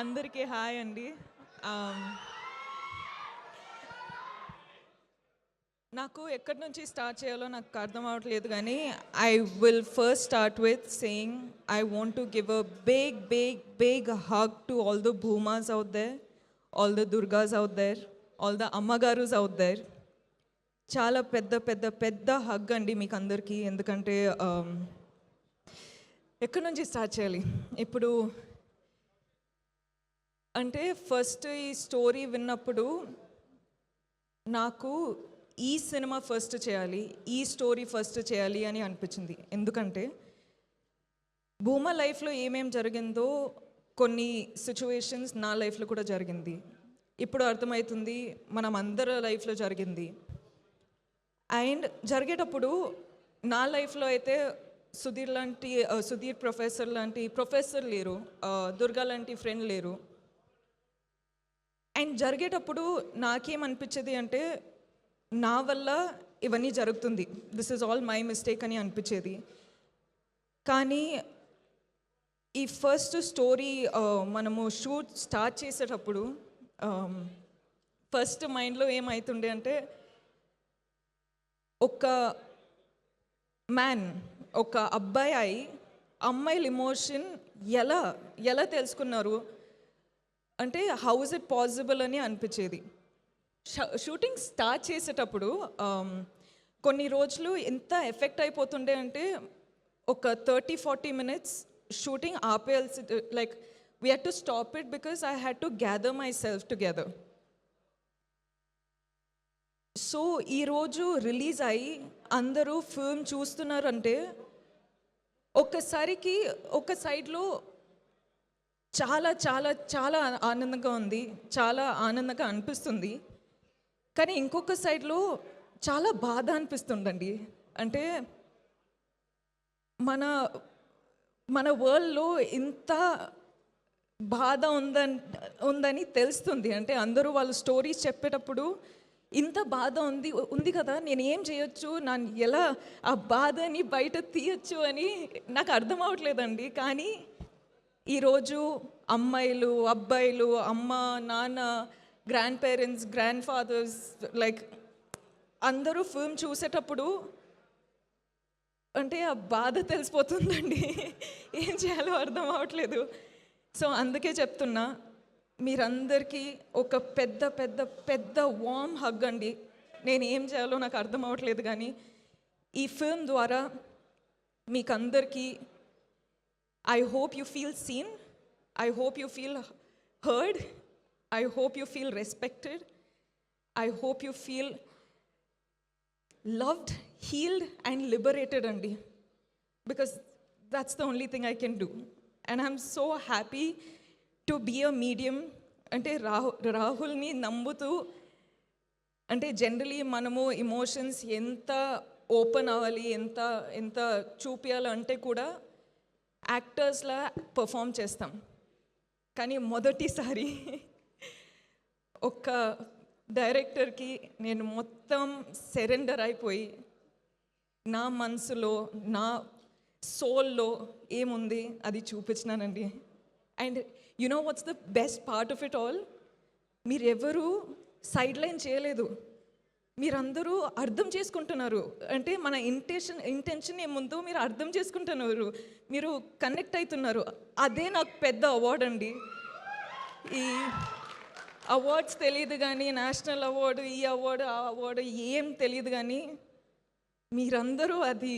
అందరికీ హాయ్ అండి. నాకు ఎక్కడి నుంచి స్టార్ట్ చేయాలో నాకు అర్థం అవ్వట్లేదు కానీ I will first start with saying I want to give a big big big hug to all the భూమాస్ out there all the దుర్గాస్ out there all the అమ్మగారుస్ out there చాలా పెద్ద పెద్ద పెద్ద హగ్ అండి మీకు అందరికీ. ఎందుకంటే ఎక్కడి నుంచి స్టార్ట్ చేయాలి? ఇప్పుడు అంటే ఫస్ట్ ఈ స్టోరీ విన్నప్పుడు నాకు ఈ సినిమా ఫస్ట్ చేయాలి ఈ స్టోరీ ఫస్ట్ చేయాలి అని అనిపించింది. ఎందుకంటే భూమా లైఫ్లో ఏమేం జరిగిందో కొన్ని సిచ్యువేషన్స్ నా లైఫ్లో కూడా జరిగింది. ఇప్పుడు అర్థమవుతుంది మనం అందరి లైఫ్లో జరిగింది. అండ్ జరిగేటప్పుడు నా లైఫ్లో అయితే సుధీర్ లాంటి సుధీర్ ప్రొఫెసర్ లాంటి ప్రొఫెసర్ లేరు దుర్గా లాంటి ఫ్రెండ్ లేరు. అండ్ జరిగేటప్పుడు నాకేమనిపించేది అంటే నా వల్ల ఇవన్నీ జరుగుతుంది. This is all my mistake అని అనిపించేది. కానీ ఈ ఫస్ట్ స్టోరీ మనము షూట్ స్టార్ట్ చేసేటప్పుడు ఫస్ట్ మైండ్లో ఏమవుతుండే అంటే ఒక మ్యాన్ ఒక అబ్బాయి అయి అమ్మాయిల ఇమోషన్ ఎలా ఎలా తెలుసుకున్నారు? అంటే హౌ ఇస్ ఇట్ పాసిబుల్ అని అనిపించేది. షూటింగ్ స్టార్ట్ చేసేటప్పుడు um, కొన్ని రోజులు ఎంత ఎఫెక్ట్ అయిపోతుండే అంటే ఒక thirty forty minutes shooting ఆపేయాల్సి like we had to stop it because I had to gather myself together so ఈరోజు రిలీజ్ అయ్యి అందరూ ఫిల్మ్ చూస్తున్నారంటే ఒక్కసారికి ఒక సైడ్లో చాలా చాలా చాలా ఆనందంగా ఉంది. చాలా ఆనందంగా అనిపిస్తుంది. కానీ ఇంకొక సైడ్లో చాలా బాధ అనిపిస్తుందండి. అంటే మన మన వరల్డ్లో ఇంత బాధ ఉందని ఉందని తెలుస్తుంది. అంటే అందరూ వాళ్ళ స్టోరీస్ చెప్పేటప్పుడు ఇంత బాధ ఉంది ఉంది కదా నేను ఏం చేయొచ్చు? నా ఎలా ఆ బాధని బయట తీయొచ్చు అని నాకు అర్థం అవ్వట్లేదండి. కానీ ఈరోజు అమ్మాయిలు అబ్బాయిలు అమ్మ నాన్న grandparents grandfathers like అందరూ ఫిల్మ్ చూసేటప్పుడు అంటే ఆ బాధ తెలిసిపోతుందండి. ఏం చేయాలో అర్థం అవ్వట్లేదు సో అందుకే చెప్తున్నా మీరందరికీ ఒక పెద్ద పెద్ద పెద్ద వామ్ హగ్ అండి. నేను ఏం చేయాలో నాకు అర్థం అవ్వట్లేదు కానీ ఈ ఫిల్మ్ ద్వారా మీకందరికీ I hope you feel seen. I hope you feel heard. I hope you feel respected. I hope you feel loved, healed, and liberated, Andy. Because that's the only thing I can do. And I'm so happy to be a medium. అంటే రాహు రాహుల్ని నమ్ముతూ అంటే generally మనము emotions ఎంత open అవ్వాలి ఎంత ఎంత చూపించాలి అంటే కూడా యాక్టర్స్లా పర్ఫామ్ చేస్తాం. కానీ మొదటిసారి ఒక డైరెక్టర్కి నేను మొత్తం సరెండర్ అయిపోయి నా మనసులో నా సోల్లో ఏముంది అది చూపించినానండి. And you know what's the best part of it all మీరెవరూ సైడ్ లైన్ చేయలేదు. మీరందరూ అర్థం చేసుకుంటున్నారు. అంటే మన ఇంటెన్షన్ ఇంటెన్షన్ ఏముందో మీరు అర్థం చేసుకుంటున్నారు. మీరు కనెక్ట్ అవుతున్నారు. అదే నాకు పెద్ద అవార్డ్ అండి. ఈ అవార్డ్స్ తెలియదు కానీ నేషనల్ అవార్డు ఈ అవార్డు ఆ అవార్డు ఏం తెలియదు కానీ మీరందరూ అది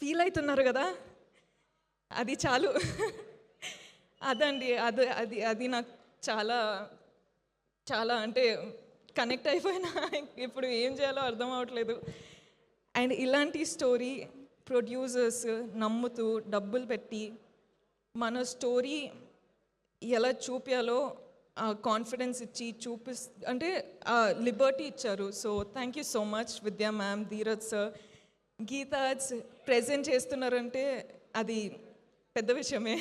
ఫీల్ అవుతున్నారు కదా. అది చాలు. అదండి. అది అది అది నాకు చాలా చాలా అంటే కనెక్ట్ అయిపోయినా ఇప్పుడు ఏం చేయాలో అర్థం అవ్వట్లేదు అండ్ ఇలాంటి స్టోరీ ప్రొడ్యూసర్స్ నమ్ముతూ డబ్బులు పెట్టి మన స్టోరీ ఎలా చూపించాలో కాన్ఫిడెన్స్ ఇచ్చి చూపిస్ అంటే లిబర్టీ ఇచ్చారు. So thank you so much Vidya ma'am Dheeraj sir గీతాజ్ present చేస్తున్నారంటే అది పెద్ద విషయమే.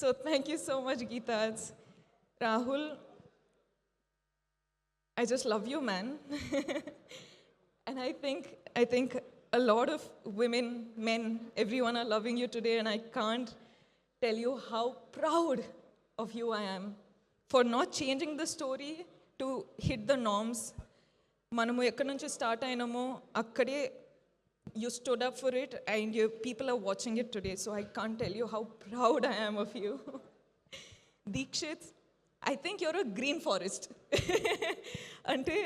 So thank you so much గీతాజ్ Rahul I just love you, man. and I think I think a lot of women, men, everyone are loving you today, and I can't tell you how proud of who I am, for not changing the story to hit the norms. మనము ఎక్కడి నుంచి start అయినామో అక్కడే you stood up for it and you, people are watching it today. So I can't tell you how proud I am of you. Dikshit, I think you're a green forest. అంటే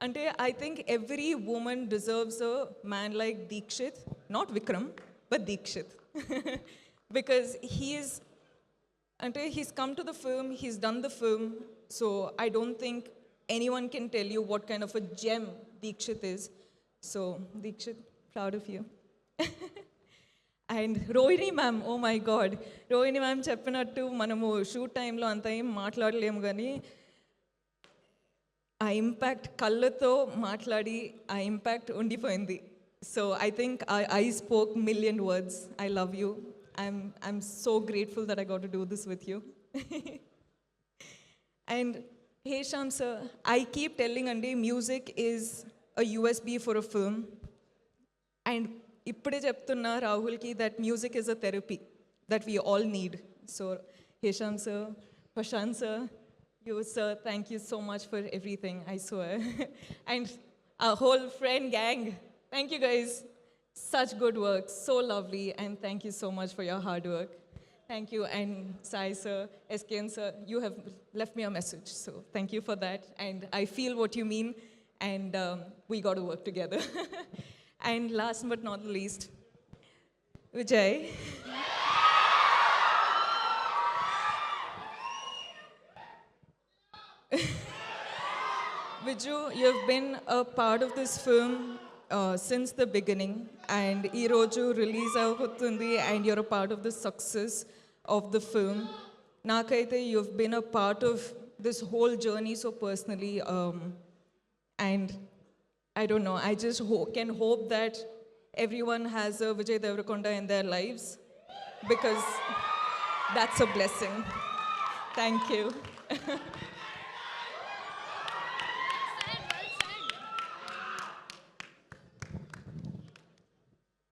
అంటే I think every women deserves a man like Dikshit not Vikram but Dikshit because he's అంటే he's come to the film he's done the film so I don't think anyone can tell you what kind of a gem Dikshit is so Dikshit proud of you and Rohini ma'am oh my God Rohini ma'am చెప్పినట్టు మనము shoot టైంలో అంత ఏం మాట్లాడలేము కానీ ఆ impact కళ్ళతో మాట్లాడి ఆ ఇంపాక్ట్ ఉండిపోయింది. So I think I I spoke million words I love you I'm I'm so grateful that I got to do this with you and hey Shyam sir I keep telling అండి music is a USB for a film and ఇప్పుడే చెప్తున్నా రాహుల్కి that music is a therapy that we all need so Hesham sir Prashant sir you sir thank you so much for everything I swear and ah whole friend gang thank you guys such good work so lovely and thank you so much for your hard work Thank you, and Sai sir, SKN sir, you have left me a message. So thank you for that. And I feel what you mean, and um, we got to work together. and last but not least, Vijay. Viju, you've been a part of this film uh, since the beginning, and ఈ రోజు release అవుతుంది and you're a part of the success of the film. నాకైతే you've been a part of this whole journey so personally, um, and I don't know, I just ho- can hope that everyone has a Vijay Devarakonda in their lives because that's a blessing. Thank you.